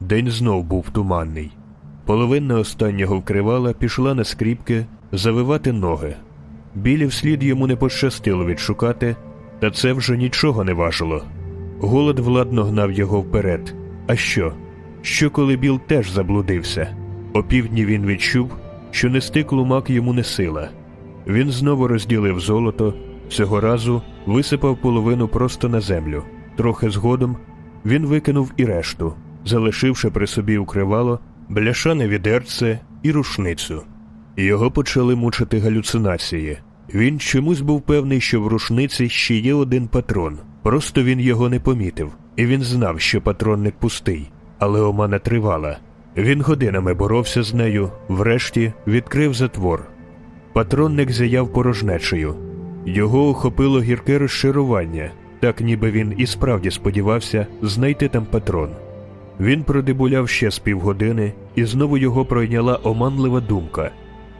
День знов був туманний. Половина останнього вкривала пішла на скріпки завивати ноги. Білі вслід йому не пощастило відшукати, та це вже нічого не важило. Голод владно гнав його вперед. А що? Що коли Біл теж заблудився? Опівдні він відчув, що нести клумак йому не сила. Він знову розділив золото, цього разу висипав половину просто на землю. Трохи згодом він викинув і решту, залишивши при собі укривало, бляшане відерце і рушницю. Його почали мучити галюцинації. Він чомусь був певний, що в рушниці ще є один патрон. Просто він його не помітив, і він знав, що патронник пустий, але омана тривала. Він годинами боровся з нею, врешті відкрив затвор. Патронник зяяв порожнечею. Його охопило гірке розчарування, так ніби він і справді сподівався знайти там патрон. Він продебуляв ще з півгодини, і знову його пройняла оманлива думка.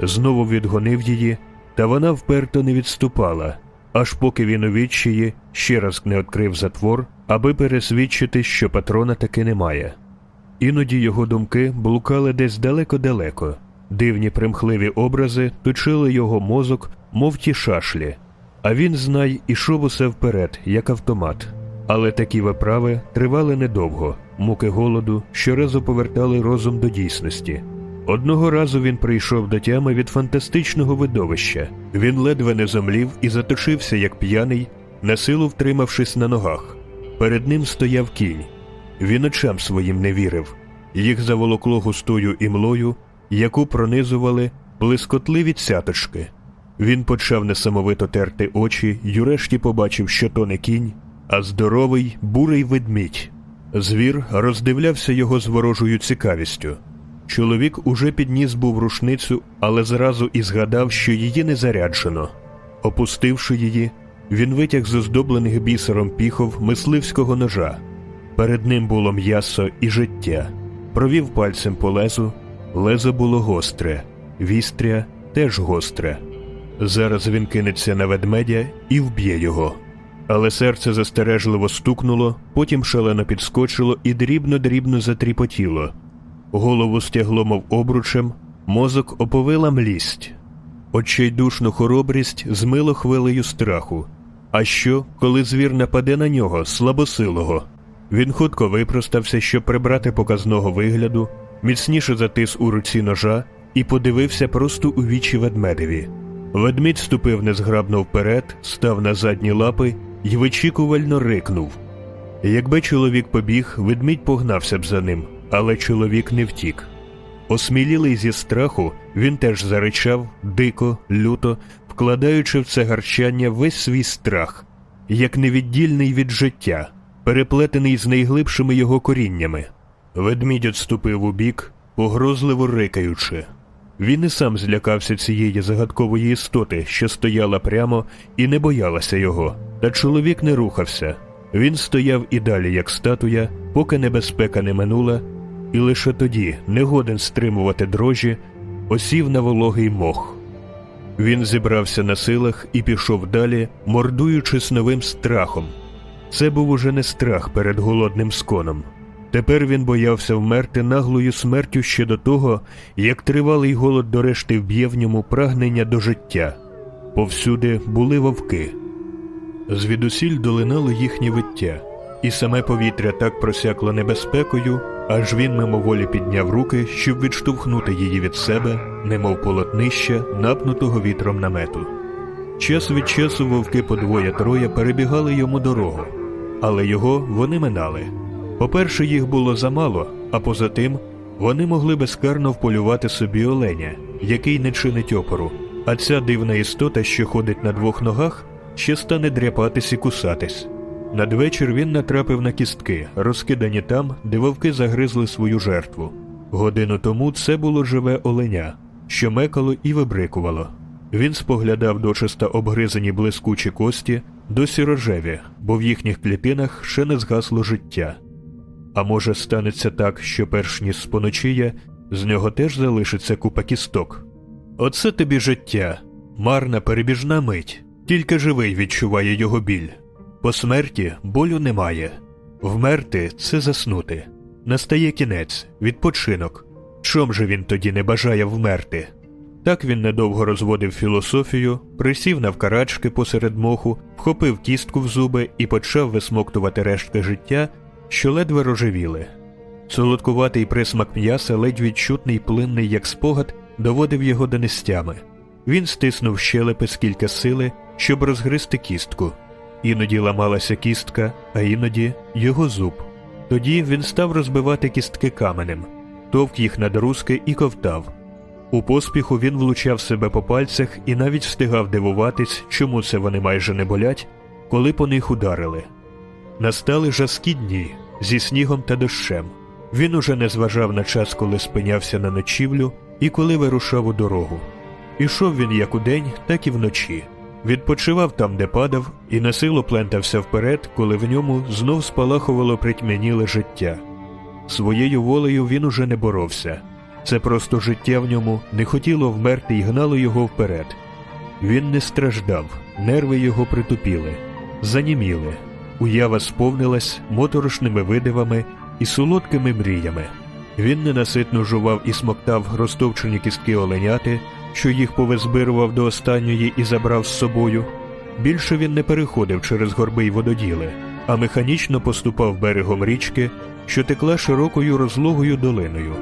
Знову відгонив її, та вона вперто не відступала, аж поки він у відчаї ще раз не відкрив затвор, аби пересвідчити, що патрона таки немає. Іноді його думки блукали десь далеко-далеко. Дивні примхливі образи точили його мозок, мов ті шашлі. А він, знай, ішов усе вперед, як автомат. Але такі виправи тривали недовго, муки голоду щоразу повертали розум до дійсності. Одного разу він прийшов до тями від фантастичного видовища. Він ледве не зомлів і заточився, як п'яний, на силу втримавшись на ногах. Перед ним стояв кінь. Він очам своїм не вірив. Їх заволокло густою імлою, яку пронизували блискотливі цяточки. Він почав несамовито терти очі й урешті побачив, що то не кінь, а здоровий бурий ведмідь. Звір роздивлявся його з ворожою цікавістю. Чоловік уже підніс був рушницю, але зразу і згадав, що її не заряджено. Опустивши її, він витяг з оздоблених бісером піхов мисливського ножа. Перед ним було м'ясо і життя. Провів пальцем по лезу, лезо було гостре, вістря теж гостре. Зараз він кинеться на ведмедя і вб'є його. Але серце застережливо стукнуло, потім шалено підскочило і дрібно-дрібно затріпотіло. Голову стягло, мов обручем, мозок оповила млість. Очайдушну хоробрість змило хвилею страху. А що, коли звір нападе на нього, слабосилого? Він хутко випростався, щоб прибрати показного вигляду, міцніше затис у руці ножа і подивився просто у вічі ведмедеві. Ведмідь ступив незграбно вперед, став на задні лапи й вичікувально рикнув. Якби чоловік побіг, ведмідь погнався б за ним, але чоловік не втік. Осмілілий зі страху, він теж заричав, дико, люто, вкладаючи в це гарчання весь свій страх, як невіддільний від життя, переплетений з найглибшими його коріннями. Ведмідь отступив бік, погрозливо рикаючи. Він і сам злякався цієї загадкової істоти, що стояла прямо і не боялася його, та чоловік не рухався. Він стояв і далі, як статуя, поки небезпека не минула, і лише тоді, не годен стримувати дрожі, осів на вологий мох. Він зібрався на силах і пішов далі, мордуючись новим страхом. Це був уже не страх перед голодним сконом. Тепер він боявся вмерти наглою смертю ще до того, як тривалий голод до решти вб'є в ньому прагнення до життя. Повсюди були вовки. Звідусіль долинало їхнє виття, і саме повітря так просякло небезпекою, аж він мимоволі підняв руки, щоб відштовхнути її від себе, немов полотнища, напнутого вітром намету. Час від часу вовки по двоє-троє перебігали йому дорогу, але його вони минали. По-перше, їх було замало, а поза тим, вони могли безкарно вполювати собі оленя, який не чинить опору. А ця дивна істота, що ходить на двох ногах, ще стане дряпатись і кусатись. Надвечір він натрапив на кістки, розкидані там, де вовки загризли свою жертву. Годину тому це було живе оленя, що мекало і вибрикувало. Він споглядав дочиста обгризані блискучі кості, досі рожеві, бо в їхніх клітинах ще не згасло життя. А може, станеться так, що перш ніж споночіє, з нього теж залишиться купа кісток. Оце тобі життя, марна перебіжна мить, тільки живий відчуває його біль. По смерті болю немає. Вмерти це заснути. настає кінець, відпочинок. Чом же він тоді не бажає вмерти? Так він недовго розводив філософію, присів навкарачки посеред моху, вхопив кістку в зуби і почав висмоктувати рештки життя, що ледве рожевіли. Солодкуватий присмак м'яса, ледь відчутний, плинний, як спогад, доводив його до нестями. Він стиснув щелепи скільки сили, щоб розгризти кістку. Іноді ламалася кістка, а іноді його зуб. Тоді він став розбивати кістки каменем, товк їх на друзки і ковтав. У поспіху він влучав себе по пальцях і навіть встигав дивуватись, чому це вони майже не болять, коли по них ударили. Настали жаскі дні зі снігом та дощем. Він уже не зважав на час, коли спинявся на ночівлю і коли вирушав у дорогу. Ішов він як удень, так і вночі. Відпочивав там, де падав, і насилу плентався вперед, коли в ньому знов спалахувало притьмяніле життя. Своєю волею він уже не боровся. Це просто життя в ньому не хотіло вмерти і гнало його вперед. Він не страждав, нерви його притупіли, заніміли, уява сповнилась моторошними видивами і солодкими мріями. Він ненаситно жував і смоктав розтовчені кістки оленяти, що їх повизбирував до останньої і забрав з собою. Більше він не переходив через горби й вододіли, а механічно поступав берегом річки, що текла широкою розлогою долиною.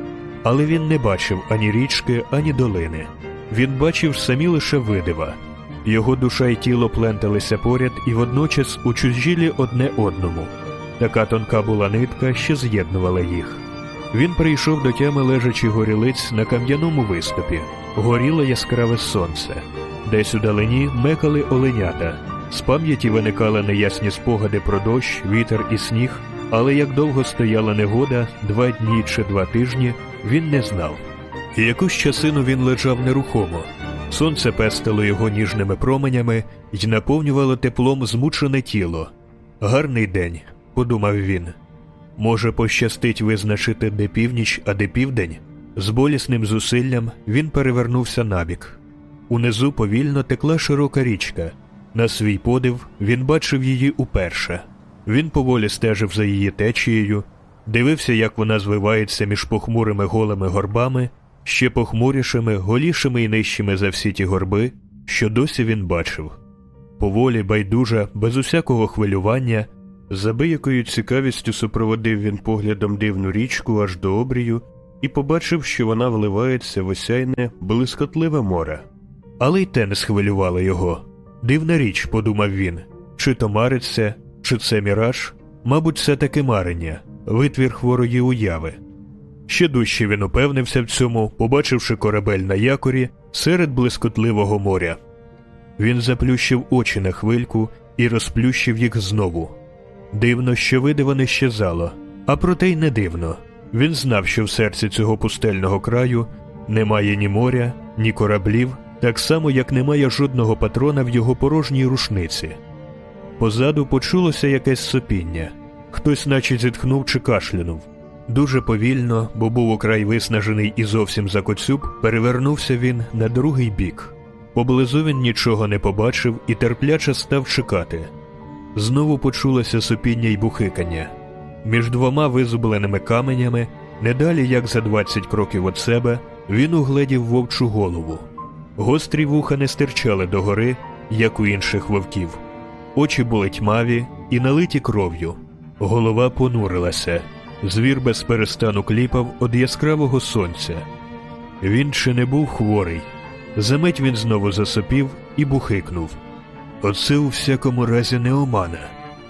Але він не бачив ані річки, ані долини. Він бачив самі лише видива. Його душа й тіло пленталися поряд і водночас учужілі одне одному. Така тонка була нитка, що з'єднувала їх. Він прийшов до тями лежачи горілиць на кам'яному виступі. Горіло яскраве сонце. Десь у далині мекали оленята. З пам'яті виникали неясні спогади про дощ, вітер і сніг, але як довго стояла негода, два дні чи два тижні, він не знав. І якусь часину він лежав нерухомо. Сонце пестило його ніжними променями й наповнювало теплом змучене тіло. Гарний день, подумав він. Може, пощастить визначити, де північ, а де південь? З болісним зусиллям він перевернувся набік. Унизу повільно текла широка річка. На свій подив він бачив її уперше. Він поволі стежив за її течією, дивився, як вона звивається між похмурими голими горбами, ще похмурішими, голішими і нижчими за всі ті горби, що досі він бачив. Поволі, байдужа, без усякого хвилювання, за биякою цікавістю супроводив він поглядом дивну річку аж до обрію і побачив, що вона вливається в осяйне, блискотливе море. Але й те не схвилювало його. Дивна річ, подумав він, чи то мариться, чи це міраж, мабуть, це таки марення, витвір хворої уяви. Ще дужче він упевнився в цьому, побачивши корабель на якорі серед блискотливого моря. Він заплющив очі на хвильку і розплющив їх знову. Дивно, що видиво не щезало, а проте й не дивно. Він знав, що в серці цього пустельного краю немає ні моря, ні кораблів, так само, як немає жодного патрона в його порожній рушниці. Позаду почулося якесь сопіння. Хтось наче зітхнув чи кашлянув. Дуже повільно, бо був украй виснажений і зовсім закоцюб, перевернувся він на другий бік. Поблизу він нічого не побачив і терпляче став чекати. Знову почулося сопіння й бухикання. Між двома визубленими каменями, недалі як за двадцять кроків від себе, він угледів вовчу голову. Гострі вуха не стирчали догори, як у інших вовків. Очі були тьмаві і налиті кров'ю. Голова понурилася. Звір без перестану кліпав від яскравого сонця. Він чи не був хворий. Замить він знову засопів і бухикнув. Оце у всякому разі не омана,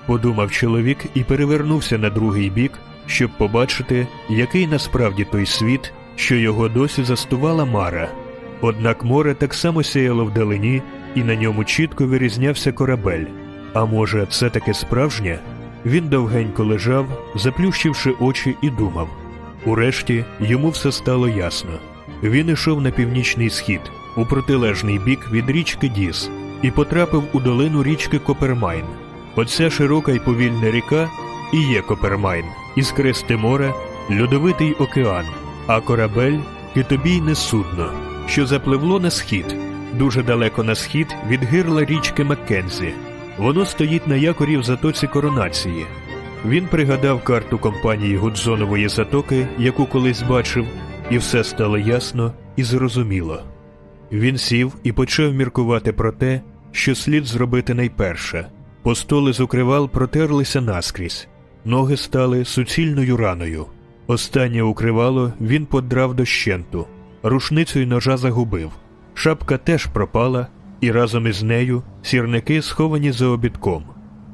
подумав чоловік і перевернувся на другий бік, щоб побачити, який насправді той світ, що його досі застувала Мара. Однак море так само сяяло вдалині, і на ньому чітко вирізнявся корабель. А може, це таке справжнє? Він довгенько лежав, заплющивши очі, і думав. Урешті йому все стало ясно. Він ішов на північний схід, у протилежний бік від річки Діс, і потрапив у долину річки Копермайн. Оця широка й повільна ріка і є Копермайн, іскристе море, льодовитий океан, а корабель китобійне судно, що запливло на схід, дуже далеко на схід від гирла річки Маккензі. Воно стоїть на якорі в затоці коронації. Він пригадав карту компанії Гудзонової затоки, яку колись бачив, і все стало ясно і зрозуміло. Він сів і почав міркувати про те, що слід зробити найперше. Постоли з укривал протерлися наскрізь, ноги стали суцільною раною. Останнє укривало він подрав дощенту, рушницю й ножа загубив. Шапка теж пропала, і разом із нею сірники сховані за обідком.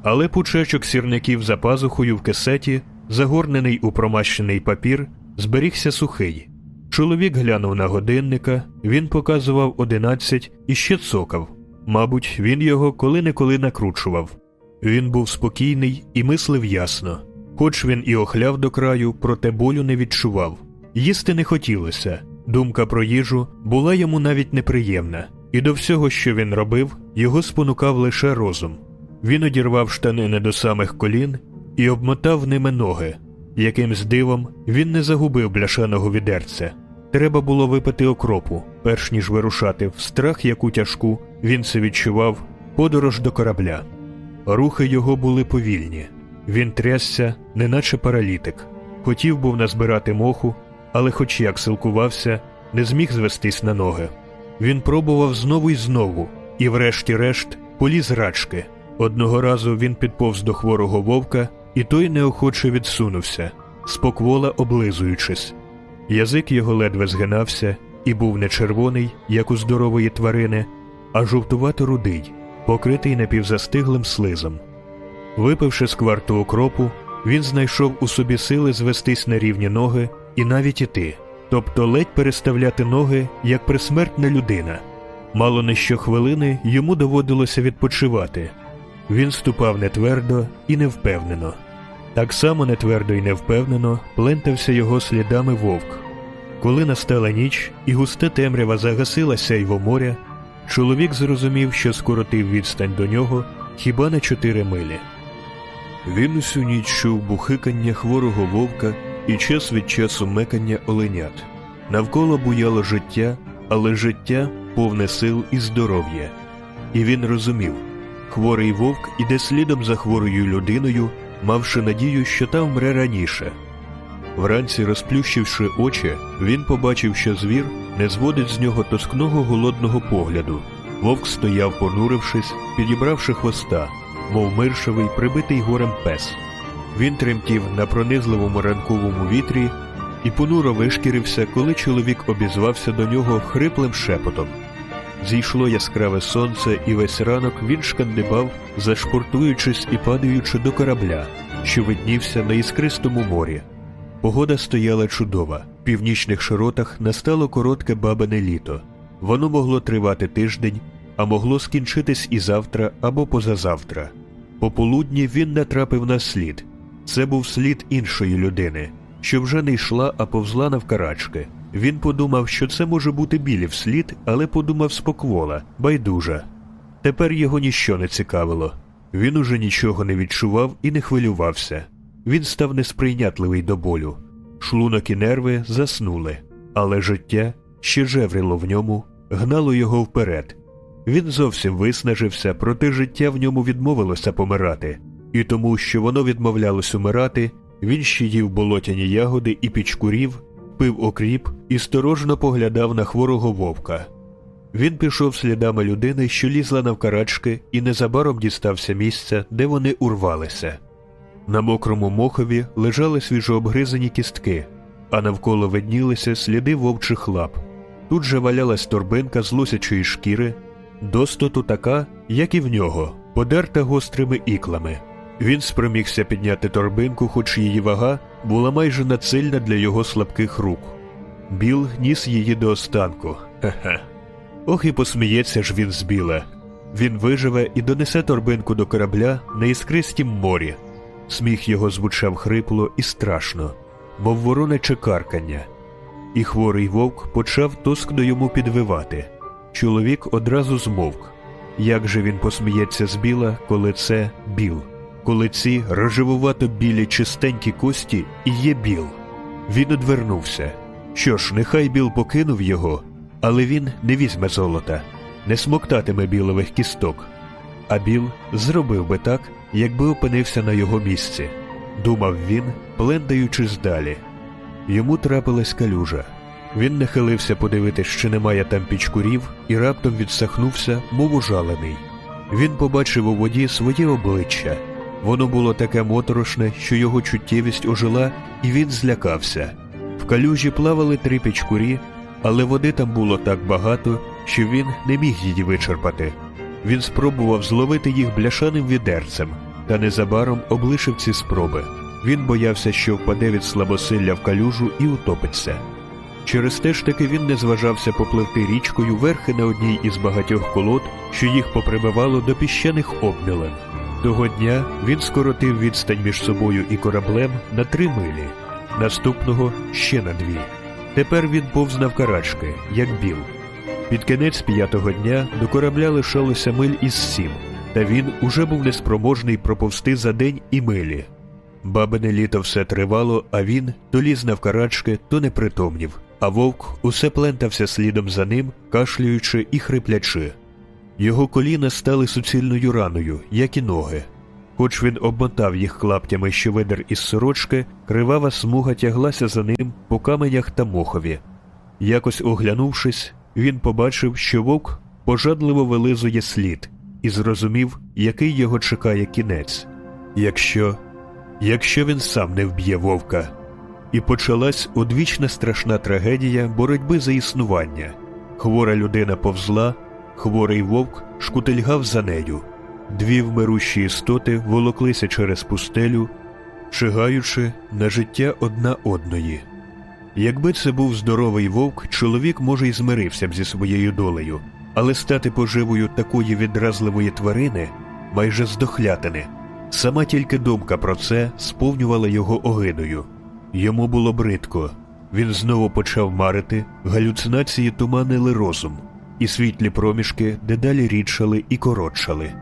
Але пучечок сірників за пазухою в кисеті, загорнений у промащений папір, зберігся сухий. Чоловік глянув на годинника, він показував одинадцять і ще цокав. Мабуть, він його коли-неколи накручував. Він був спокійний і мислив ясно. Хоч він і охляв до краю, проте болю не відчував. Їсти не хотілося. Думка про їжу була йому навіть неприємна, і до всього, що він робив, його спонукав лише розум. Він одірвав штанини до самих колін і обмотав ними ноги. Якимсь дивом він не загубив бляшаного відерця. Треба було випити окропу, перш ніж вирушати в страх, яку тяжку він це відчував, подорож до корабля. Рухи його були повільні. Він трясся, неначе паралітик. Хотів був назбирати моху, але, хоч як силкувався, не зміг звестись на ноги. Він пробував знову й знову, і, врешті-решт, поліз рачки. Одного разу він підповз до хворого вовка, і той неохоче відсунувся, споквола облизуючись. Язик його ледве згинався і був не червоний, як у здорової тварини, а жовтувато рудий, покритий напівзастиглим слизом. Випивши з кварту окропу, він знайшов у собі сили звестись на рівні ноги і навіть іти, тобто ледь переставляти ноги, як присмертна людина. Мало не щохвилини йому доводилося відпочивати. Він ступав нетвердо і невпевнено. Так само нетвердо і невпевнено плентався його слідами вовк. Коли настала ніч і густа темрява загасила сяйво моря, чоловік зрозумів, що скоротив відстань до нього хіба на чотири милі. Він усю ніч чув бухикання хворого вовка і час від часу мекання оленят. Навколо буяло життя, але життя повне сил і здоров'я. І він розумів хворий вовк іде слідом за хворою людиною, мавши надію, що та вмре раніше. Вранці, розплющивши очі, він побачив, що звір не зводить з нього тоскного голодного погляду. Вовк стояв, понурившись, підібравши хвоста, мов миршевий, прибитий горем пес. Він тремтів на пронизливому ранковому вітрі і понуро вишкірився, коли чоловік обізвався до нього хриплим шепотом. Зійшло яскраве сонце, і весь ранок він шкандибав, зашпортуючись і падаючи до корабля, що виднівся на іскристому морі. Погода стояла чудова. В північних широтах настало коротке бабине літо. Воно могло тривати тиждень, а могло скінчитись і завтра або позазавтра. Пополудні він натрапив на слід. Це був слід іншої людини, що вже не йшла, а повзла навкарачки. Він подумав, що це може бути білів слід, але подумав споквола, байдужа. Тепер його ніщо не цікавило. Він уже нічого не відчував і не хвилювався. Він став несприйнятливий до болю. Шлунок і нерви заснули, але життя ще жеврило в ньому, гнало його вперед. Він зовсім виснажився, проте життя в ньому відмовилося помирати, і тому, що воно відмовлялось умирати, він ще їв болотяні ягоди і пічкурів, пив окріп і сторожно поглядав на хворого вовка. Він пішов слідами людини, що лізла навкарачки, і незабаром дістався місця, де вони урвалися. На мокрому мохові лежали свіжообгризані кістки, а навколо виднілися сліди вовчих лап. Тут же валялась торбинка з лосячої шкіри, достоту така, як і в нього, подерта гострими іклами. Він спромігся підняти торбинку, хоч її вага була майже надсильна для його слабких рук. Біл ніс її до останку. Хе-хе. Ох і посміється ж він з біла. Він виживе і донесе торбинку до корабля на іскристім морі. Сміх його звучав хрипло і страшно, мов воронече каркання. І хворий вовк почав тоскно йому підвивати. Чоловік одразу змовк. Як же він посміється з біла, коли це біл, коли ці рожевувато білі чистенькі кості і є біл. Він одвернувся. Що ж, нехай біл покинув його, але він не візьме золота, не смоктатиме білових кісток. А біл зробив би так, якби опинився на його місці. думав він, плентаючись далі. Йому трапилась калюжа. Він нахилився подивитись, чи немає там пічкурів, і раптом відсахнувся, мов ужалений. Він побачив у воді своє обличчя. Воно було таке моторошне, що його чуттєвість ожила, і він злякався. В калюжі плавали три пічкурі, але води там було так багато, що він не міг її вичерпати. Він спробував зловити їх бляшаним відерцем, та незабаром облишив ці спроби. Він боявся, що впаде від слабосилля в калюжу і утопиться. Через те ж таки він не зважався попливти річкою верхи на одній із багатьох колод, що їх поприбивало до піщаних обмілин. Того дня він скоротив відстань між собою і кораблем на три милі, наступного ще на дві. Тепер він повз навкарачки, як біл. Під кінець п'ятого дня до корабля лишалося миль із сім, та він уже був неспроможний проповсти за день і милі. Бабине літо все тривало, а він то ліз навкарачки, то не притомнів, а вовк усе плентався слідом за ним, кашлюючи і хриплячи. Його коліна стали суцільною раною, як і ноги. Хоч він обмотав їх клаптями щовидер із сорочки, кривава смуга тяглася за ним по каменях та мохові. Якось оглянувшись, він побачив, що вовк пожадливо вилизує слід, і зрозумів, який його чекає кінець. Якщо якщо він сам не вб'є вовка. І почалась одвічна страшна трагедія боротьби за існування. Хвора людина повзла, хворий вовк шкутильгав за нею. Дві вмирущі істоти волоклися через пустелю, чигаючи на життя одна одної. Якби це був здоровий вовк, чоловік, може, й змирився б зі своєю долею, але стати поживою такої відразливої тварини майже здохлятини. Сама тільки думка про це сповнювала його огидою. Йому було бридко. Він знову почав марити, галюцинації туманили розум, і світлі проміжки дедалі рідшали і коротшали.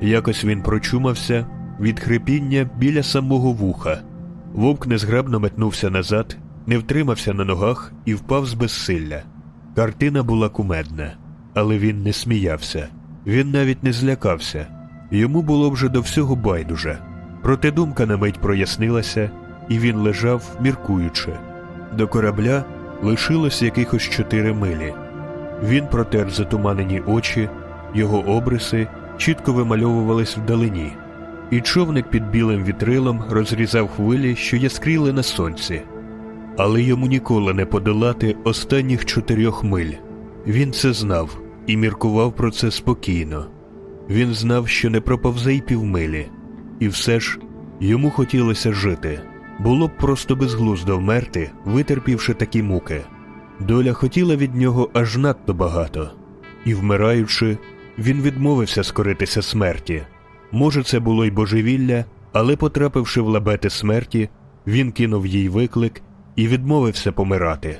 Якось він прочумався від хрипіння біля самого вуха. Вовк незграбно метнувся назад, не втримався на ногах і впав з безсилля. Картина була кумедна, але він не сміявся. Він навіть не злякався. Йому було вже до всього байдуже. Проте думка на мить прояснилася, і він лежав, міркуючи. До корабля лишилось якихось чотири милі. Він протер затуманені очі, його обриси чітко вимальовувались вдалині, і човник під білим вітрилом розрізав хвилі, що яскріли на сонці. Але йому ніколи не подолати останніх чотирьох миль. Він це знав і міркував про це спокійно. Він знав, що не проповзе й півмилі, і все ж йому хотілося жити. Було б просто безглуздо вмерти, витерпівши такі муки. Доля хотіла від нього аж надто багато, і, вмираючи, він відмовився скоритися смерті. Може, це було й божевілля, але, потрапивши в лабети смерті, він кинув їй виклик і відмовився помирати.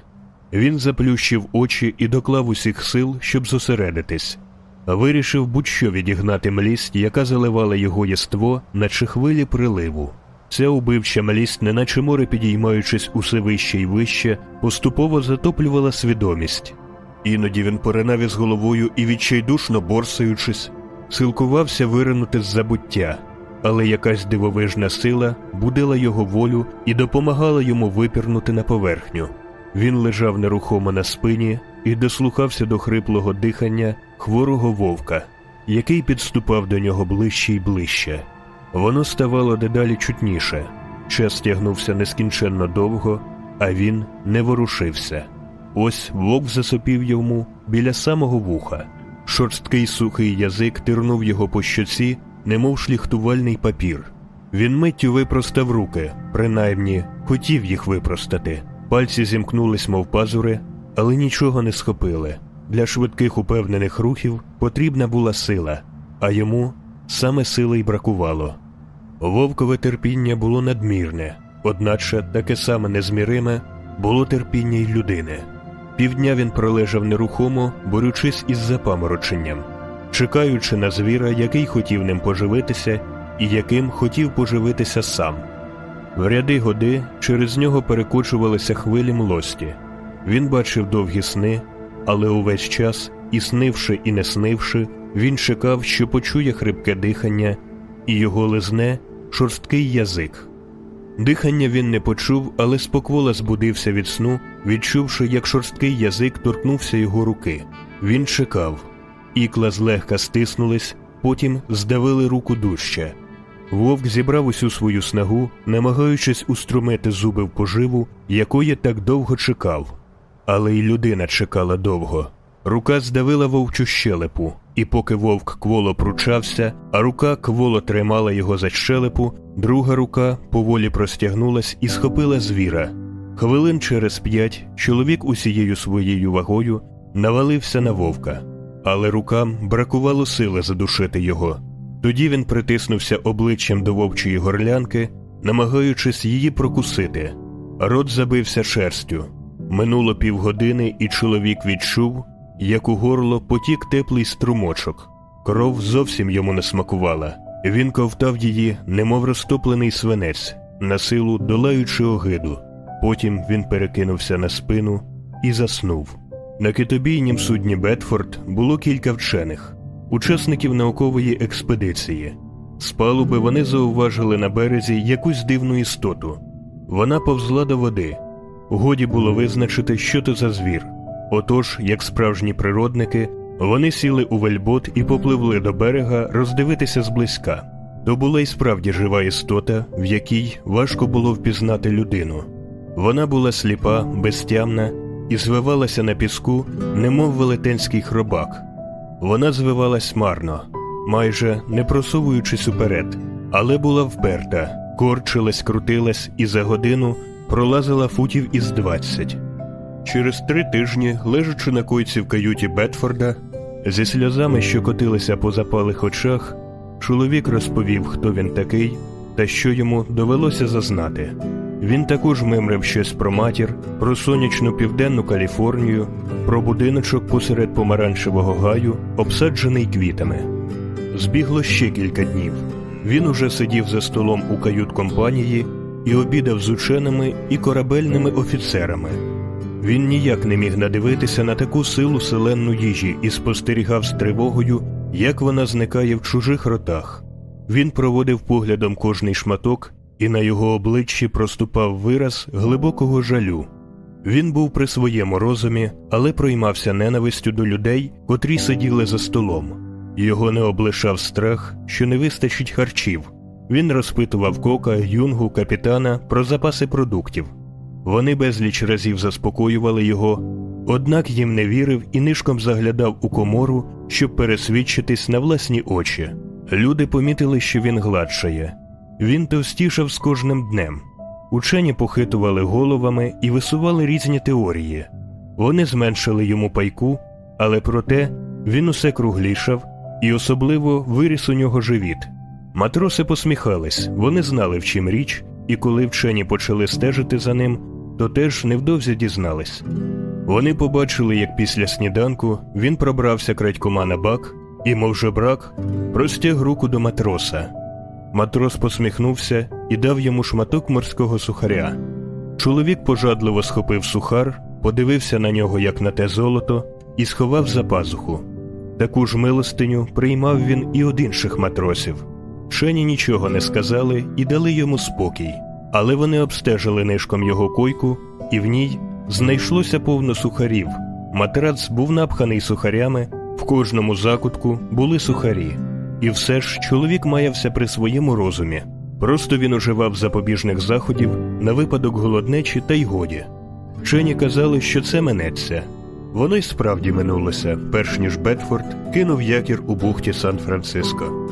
Він заплющив очі і доклав усіх сил, щоб зосередитись. Вирішив будь-що відігнати млість, яка заливала його єство, наче хвилі приливу. Ця убивча млість, неначе море підіймаючись усе вище й вище, поступово затоплювала свідомість. Іноді він поринав із головою і, відчайдушно борсаючись, силкувався виринути з забуття, але якась дивовижна сила будила його волю і допомагала йому випірнути на поверхню. Він лежав нерухомо на спині і дослухався до хриплого дихання хворого вовка, який підступав до нього ближче й ближче. Воно ставало дедалі чутніше. Час тягнувся нескінченно довго, а він не ворушився. Ось вовк засопів йому біля самого вуха. Шорсткий сухий язик тирнув його по щоці, немов шліхтувальний папір. Він миттю випростав руки, принаймні хотів їх випростати. Пальці зімкнулись, мов пазури, але нічого не схопили. Для швидких упевнених рухів потрібна була сила, а йому саме сили й бракувало. Вовкове терпіння було надмірне, одначе таке саме незміриме було терпіння й людини. Півдня він пролежав нерухомо, борючись із запамороченням, чекаючи на звіра, який хотів ним поживитися і яким хотів поживитися сам. В ряди годи через нього перекочувалися хвилі млості. Він бачив довгі сни, але увесь час, і снивши, і не снивши, він чекав, що почує хрипке дихання, і його лизне шорсткий язик. Дихання він не почув, але споквола збудився від сну, відчувши, як шорсткий язик торкнувся його руки. Він чекав. Ікла злегка стиснулись, потім здавили руку дужче. Вовк зібрав усю свою снагу, намагаючись уструмити зуби в поживу, якої так довго чекав. Але й людина чекала довго. Рука здавила вовчу щелепу, і поки вовк кволо пручався, а рука кволо тримала його за щелепу, друга рука поволі простягнулась і схопила звіра. Хвилин через п'ять чоловік усією своєю вагою навалився на вовка, але рукам бракувало сили задушити його. Тоді він притиснувся обличчям до вовчої горлянки, намагаючись її прокусити. Рот забився шерстю. Минуло півгодини, і чоловік відчув, як у горло потік теплий струмочок. Кров зовсім йому не смакувала. Він ковтав її, немов розтоплений свинець, на силу долаючи огиду. Потім він перекинувся на спину і заснув. На китобійнім судні Бетфорд було кілька вчених, учасників наукової експедиції. З палуби вони зауважили на березі якусь дивну істоту. Вона повзла до води. Годі було визначити, що то за звір. Отож, як справжні природники, вони сіли у вельбот і попливли до берега роздивитися зблизька. То була й справді жива істота, в якій важко було впізнати людину. Вона була сліпа, безтямна і звивалася на піску, немов велетенський хробак. Вона звивалась марно, майже не просовуючись уперед, але була вперта, корчилась, крутилась і за годину пролазила футів із двадцять. Через три тижні, лежачи на койці в каюті Бетфорда, зі сльозами, що котилися по запалих очах, чоловік розповів, хто він такий та що йому довелося зазнати. Він також мимрив щось про матір, про сонячну південну Каліфорнію, про будиночок посеред помаранчевого гаю, обсаджений квітами. Збігло ще кілька днів. Він уже сидів за столом у кают-компанії і обідав з ученими і корабельними офіцерами. Він ніяк не міг надивитися на таку силу селенну їжі і спостерігав з тривогою, як вона зникає в чужих ротах. Він проводив поглядом кожний шматок, і на його обличчі проступав вираз глибокого жалю. Він був при своєму розумі, але проймався ненавистю до людей, котрі сиділи за столом. Його не облишав страх, що не вистачить харчів. Він розпитував кока, юнгу, капітана про запаси продуктів. Вони безліч разів заспокоювали його, однак їм не вірив і нишком заглядав у комору, щоб пересвідчитись на власні очі. Люди помітили, що він гладшає. Він товстішав з кожним днем. Учені похитували головами і висували різні теорії. Вони зменшили йому пайку, але проте він усе круглішав і особливо виріс у нього живіт. Матроси посміхались, вони знали, в чим річ, і коли вчені почали стежити за ним, то теж невдовзі дізнались. Вони побачили, як після сніданку він пробрався крадькома на бак і, мов жебрак, простяг руку до матроса. Матрос посміхнувся і дав йому шматок морського сухаря. Чоловік пожадливо схопив сухар, подивився на нього, як на те золото, і сховав за пазуху. Таку ж милостиню приймав він і од інших матросів. Вчені нічого не сказали і дали йому спокій, але вони обстежили нишком його койку, і в ній знайшлося повно сухарів. Матрац був напханий сухарями, в кожному закутку були сухарі. І все ж чоловік маявся при своєму розумі. Просто він уживав запобіжних заходів на випадок голоднечі та й годі. Вчені казали, що це минеться. Воно й справді минулося, перш ніж Бетфорд кинув якір у бухті Сан-Франциско.